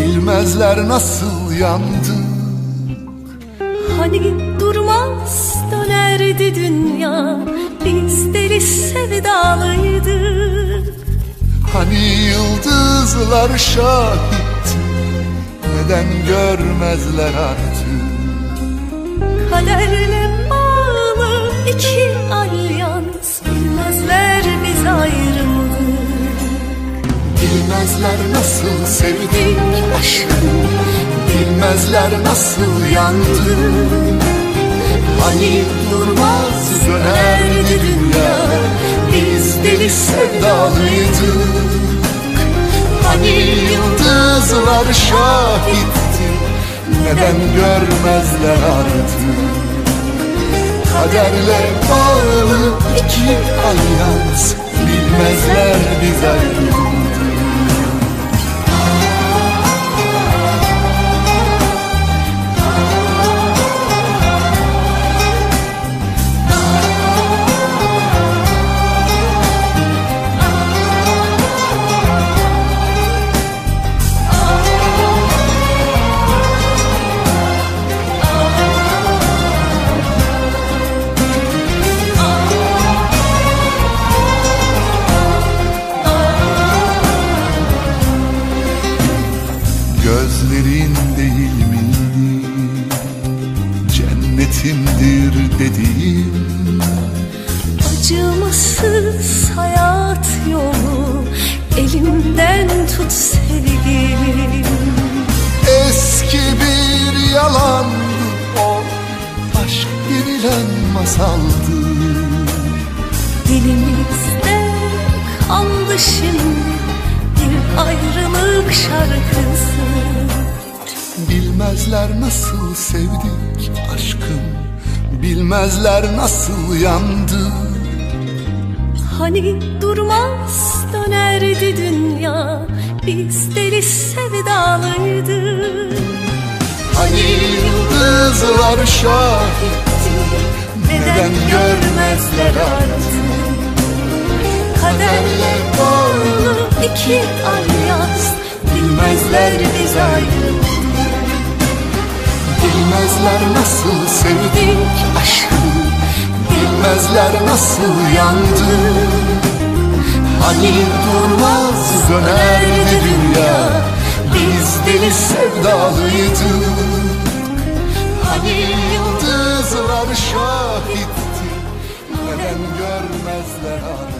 Bilmezler nasıl yandık Hani durmaz dönerdi dünya Biz deli sevdalıydık Hani yıldızlar şahit Neden görmezler artık? Kaderle aşkım Bilmezler nasıl yandık Hani durmaz dönerdi dünya. Biz deli sevdalıydık. Hani yıldızlar şahitti. Neden görmezler artık? Kaderle bağlı iki alyans. Bilmezler biz ayrıldık Acımasız hayat yolu Elimden tut sevgilim. Eski bir yalandı o Aşk denilen masaldı. Dilimizde kaldı şimdi Bir ayrılık şarkısı. Bilmezler nasıl sevdik aşkım Bilmezler nasıl yandık Hani durmaz dönerdi dünya Biz deli sevdalıydık Hani yıldızlar şahitti Neden görmezler artık? Kaderle bağlı iki alyans Bilmezler biz ayrıldık Bilmezler nasıl sevdik aşkım Bilmezler nasıl yandık Hani durmaz dönerdi dünya Biz deli sevdalıydık Hani yıldızlar şahitti Neden görmezler Kaderle